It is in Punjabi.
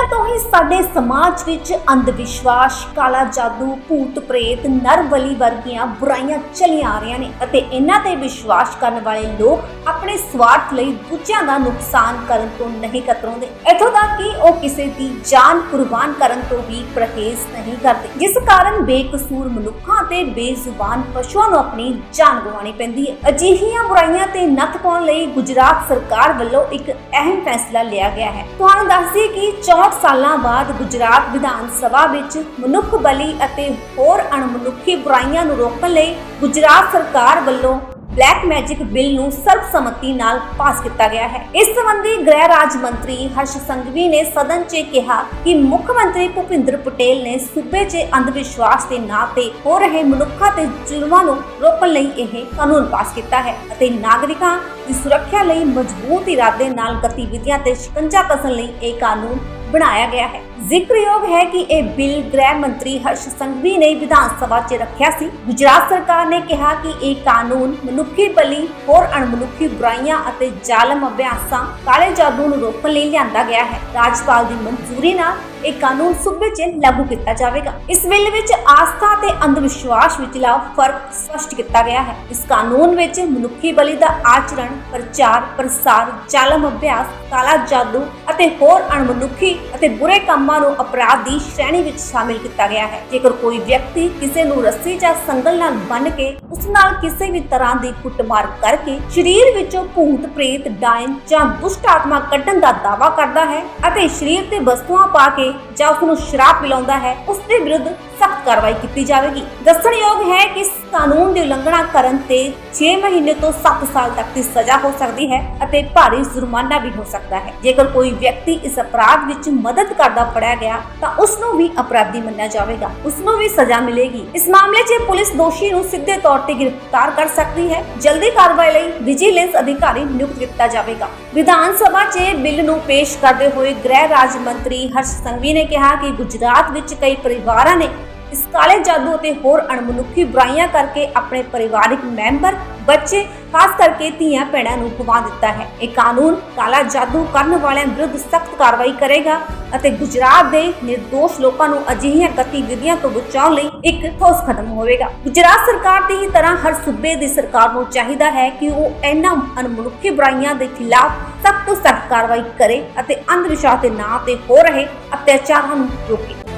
ਸਦੀਆਂ ਤੋਂ ਹੀ ਸਾਡੇ ਸਮਾਜ ਵਿੱਚ ਅੰਧ ਵਿਸ਼ਵਾਸ ਕਾਲਾ ਜਾਦੂ, ਭੂਤ ਪ੍ਰੇਤ, ਨਰਬਲੀ ਵਰਗੀਆਂ ਬੁਰਾਈਆਂ ਚਲੀਆਂ ਆ ਰਹੀਆਂ ਨੇ ਅਤੇ ਇਹਨਾਂ ਤੇ ਵਿਸ਼ਵਾਸ ਕਰਨ ਵਾਲੇ ਲੋਕ ਆਪਣੇ ਸਵਾਰਥ ਲਈ ਦੂਜਿਆਂ ਦਾ ਨੁਕਸਾਨ ਕਰਨ ਤੋਂ ਨਹੀਂ ਕਤਰਾਉਂਦੇ। ਇੱਥੋਂ ਤੱਕ ਕਿ ਉਹ ਕਿਸੇ ਦੀ ਜਾਨ ਕੁਰਬਾਨ ਕਰਨ ਤੋਂ ਵੀ ਪਰਹੇਜ਼ ਨਹੀਂ ਕਰਦੇ। ਜਿਸ ਕਾਰਨ ਬੇਕਸੂਰ ਮਨੁੱਖਾਂ ਤੇ ਬੇਜ਼ੁਬਾਨ ਪਸ਼ੂਆਂ ਨੂੰ ਆਪਣੀ ਜਾਨ ਗਵਾਉਣੀ ਪੈਂਦੀ ਹੈ। ਅਜਿਹੀਆਂ ਬੁਰਾਈਆਂ ਤੇ ਨੱਥ ਪਾਉਣ ਲਈ ਗੁਜਰਾਤ ਸਰਕਾਰ ਵੱਲੋਂ ਇੱਕ ਅਹਿਮ ਫੈਸਲਾ ਲਿਆ ਗਿਆ ਹੈ। ਤੁਹਾਨੂੰ ਦੱਸਦੀ ਕਿ ਕਿ 64 ਸਾਲਾਂ ਬਾਅਦ ਗੁਜਰਾਤ ਵਿਧਾਨ ਸਭਾ ਵਿੱਚ ਮਨੁੱਖ ਬਲੀ ਅਤੇ ਹੋਰ ਅਣਮਨੁੱਖੀ ਬੁਰਾਈਆਂ ਨੂੰ ਰੋਕਣ ਲਈ ਗੁਜਰਾਤ ਸਰਕਾਰ ਵੱਲੋਂ ਬਲੈਕ ਮੈਜਿਕ ਬਿੱਲ ਨੂੰ ਸਰਬਸੰਮਤੀ ਨਾਲ ਪਾਸ ਕੀਤਾ ਗਿਆ ਹੈ। ਇਸ ਸੰਬੰਧੀ ਗ੍ਰਹਿ ਰਾਜ ਮੰਤਰੀ ਹਰਸ਼ ਸੰਘਵੀ ਨੇ ਸਦਨ 'ਚ ਕਿਹਾ ਕਿ ਮੁੱਖ ਮੰਤਰੀ ਭੁਪਿੰਦਰ ਪਟੇਲ ਨੇ ਸੂਬੇ 'ਚ ਅੰਧ ਵਿਸ਼ਵਾਸ ਦੇ ਨਾਂ ਤੇ ਹੋ ਰਹੇ ਮਨੁੱਖਾਂ ਤੇ ਜ਼ੁਲਮਾਂ ਨੂੰ ਰੋਕਣ ਲਈ ਇਹ ਕਾਨੂੰਨ ਪਾਸ ਕੀਤਾ ਹੈ ਅਤੇ ਨਾਗਰਿਕਾਂ ਦੀ ਸੁਰੱਖਿਆ ਲਈ ਮਜ਼ਬੂਤ ਇਰਾਦੇ ਨਾਲ ਗਤੀਵਿਧੀਆਂ ਤੇ ਸ਼ਿਕੰਜਾ ਕਸਣ ਲਈ ਇਹ ਕਾਨੂੰਨ ਬਣਾਇਆ ਗਿਆ ਹੈ। ਜ਼ਿਕਰਯੋਗ ਹੈ ਕਿ ਇਹ ਬਿੱਲ ਗ੍ਰਹਿ ਮੰਤਰੀ ਹਰਸ਼ ਸੰਘਵੀ ਨੇ ਵਿਧਾਨ ਸਭਾ 'ਚ ਰੱਖਿਆ ਸੀ। ਗੁਜਰਾਤ ਸਰਕਾਰ ਨੇ ਕਿਹਾ ਕਿ ਇਹ ਕਾਨੂੰਨ ਮਨੁੱਖੀ ਬਲੀ, ਹੋਰ ਅਣਮਨੁੱਖੀ ਬੁਰਾਈਆਂ ਅਤੇ ਜ਼ਾਲਮ ਅਭਿਆਸਾਂ, ਕਾਲੇ ਜਾਦੂ ਨੂੰ ਰੋਕਣ ਲਈ ਲਿਆਂਦਾ ਗਿਆ ਹੈ। ਰਾਜਪਾਲ ਦੀ ਮਨਜ਼ੂਰੀ ਨਾਲ ਇਹ ਕਾਨੂੰਨ ਸੂਬੇ 'ਚ ਲਾਗੂ ਕੀਤਾ ਜਾਵੇਗਾ। ਇਸ ਬਿੱਲ ਵਿੱਚ ਆਸਥਾ ਤੇ ਅੰਧ ਵਿਸ਼ਵਾਸ ਵਿਚਲਾ ਫ਼ਰਕ ਸਪਸ਼ਟ ਕੀਤਾ ਗਿਆ ਹੈ। ਇਸ ਕਾਨੂੰਨ ਵਿੱਚ ਮਨੁੱਖੀ ਬਲੀ ਦਾ ਆਚਰਣ, ਪ੍ਰਚਾਰ, ਪ੍ਰਸਾਰ, ਜ਼ਾਲਮ ਅਭਿਆਸ, ਕਾਲਾ ਜਾਦੂ ਅਤੇ ਹੋਰ ਅਣਮਨੁੱਖੀ ਅਤੇ ਬੁਰੇ ਕੰਮਾਂ ਨੂੰ ਅਪਰਾਧ ਦੀ ਸ਼੍ਰੇਣੀ ਵਿੱਚ ਸ਼ਾਮਿਲ ਕੀਤਾ ਗਿਆ ਹੈ। ਜੇਕਰ ਕੋਈ ਵਿਅਕਤੀ ਕਿਸੇ ਨੂੰ ਰੱਸੀ ਜਾਂ ਸੰਗਲ ਨਾਲ ਬੰਨ੍ਹ ਕੇ ਉਸ ਨਾਲ ਕਿਸੇ ਵੀ ਤਰ੍ਹਾਂ ਦੀ ਕੁੱਟਮਾਰ ਕਰਕੇ ਸਰੀਰ ਵਿੱਚੋਂ ਭੂਤ, ਪ੍ਰੇਤ, ਡਾਇਨ ਜਾਂ ਦੁਸ਼ਟ ਆਤਮਾ ਕੱਢਣ ਦਾ ਦਾਅਵਾ ਕਰਦਾ ਹੈ ਅਤੇ ਸਰੀਰ ਤੇ ਵਸਤੂਆਂ ਪਾ ਕੇ ਜਾਂ ਉਸ ਨੂੰ ਸ਼ਰਾਬ ਪਿਲਾਉਂਦਾ ਹੈ, ਉਸ ਦੇ ਵਿਰੁੱਧ ਸਖਤ ਕਾਰਵਾਈ ਕੀਤੀ ਜਾਵੇਗੀ। ਦੱਸਣਯੋਗ ਹੈ ਕਿ ਇਸ ਕਾਨੂੰਨ ਦੀ ਉਲੰਘਣਾ ਕਰਨ ਤੇ 6 ਮਹੀਨੇ ਤੋਂ 7 ਸਾਲ ਤੱਕ ਦੀ ਸਜ਼ਾ ਹੋ ਸਕਦੀ ਹੈ ਅਤੇ ਭਾਰੀ ਜੁਰਮਾਨਾ ਵੀ ਹੋ ਸਕਦਾ ਹੈ। ਜੇਕਰ ਕੋਈ ਵਿਅਕਤੀ ਇਸ ਅਪਰਾਧ ਵਿੱਚ ਮਦਦ ਕਰਦਾ ਫੜਿਆ ਗਿਆ ਤਾਂ ਉਸ ਨੂੰ ਵੀ ਅਪਰਾਧੀ ਮੰਨਿਆ ਜਾਵੇਗਾ। ਉਸ ਨੂੰ ਵੀ ਸਜ਼ਾ ਮਿਲੇਗੀ। ਇਸ ਮਾਮਲੇ 'ਚ ਪੁਲਿਸ ਦੋਸ਼ੀ ਨੂੰ ਸਿੱਧੇ ਤੌਰ ਤੇ ਗ੍ਰਿਫਤਾਰ ਕਰ ਸਕਦੀ ਹੈ। ਜਲਦੀ ਕਾਰਵਾਈ ਲਈ ਵਿਜੀਲੈਂਸ ਅਧਿਕਾਰੀ ਨਿਯੁਕਤ ਕੀਤਾ ਜਾਵੇਗਾ। ਵਿਧਾਨ ਸਭਾ 'ਚ ਇਹ ਬਿੱਲ ਨੂੰ ਪੇਸ਼ ਕਰਦੇ ਹੋਏ ਗ੍ਰਹਿ ਰਾਜ ਮੰਤਰੀ ਹਰਸ਼ ਸੰਘਵੀ ਨੇ ਕਿਹਾ ਕਿ ਗੁਜਰਾਤ ਵਿੱਚ ਕਈ ਪਰਿਵਾਰਾਂ ਨੇ ਇਸ ਕਾਲੇ ਜਾਦੂ ਅਤੇ ਹੋਰ ਅਣਮਨੁੱਖੀ ਬੁਰਾਈਆਂ ਕਰਕੇ ਆਪਣੇ ਪਰਿਵਾਰਿਕ ਮੈਂਬਰ, ਬੱਚੇ, ਖਾਸ ਕਰਕੇ ਧੀਆਂ ਭੈਣਾਂ ਨੂੰ ਗਵਾ ਦਿੱਤਾ ਹੈ। ਇਹ ਕਾਨੂੰਨ ਕਾਲਾ ਜਾਦੂ ਕਰਨ ਵਾਲਿਆਂ ਵਿਰੁੱਧ ਸਖਤ ਕਾਰਵਾਈ ਕਰੇਗਾ ਅਤੇ ਗੁਜਰਾਤ ਦੇ નિર્ਦੋਸ਼ ਲੋਕਾਂ ਨੂੰ ਅਜਿਹੀਆਂ ਗਤੀਵਿਧੀਆਂ ਤੋਂ ਬਚਾਉਣ ਲਈ ਇੱਕ ਠੋਸ ਕਦਮ ਹੋਵੇਗਾ। ਗੁਜਰਾਤ ਸਰਕਾਰ ਦੀ ਹੀ ਤਰ੍ਹਾਂ ਹਰ ਸੂਬੇ ਦੀ ਸਰਕਾਰ ਨੂੰ ਚਾਹੀਦਾ ਹੈ ਕਿ ਉਹ ਇਹਨਾਂ ਅਣਮਨੁੱਖੀ ਬੁਰਾਈਆਂ ਦੇ ਖਿਲਾਫ ਸਖਤ ਤੋਂ ਸਖਤ ਕਾਰਵਾਈ ਕਰੇ ਅਤੇ ਅੰਧ ਵਿਸ਼ਵਾਸ ਦੇ ਨਾਂ ਤੇ ਹੋ ਰਹੇ ਅਤਿਆਚਾਰਾਂ ਨੂੰ ਰੋਕੇ।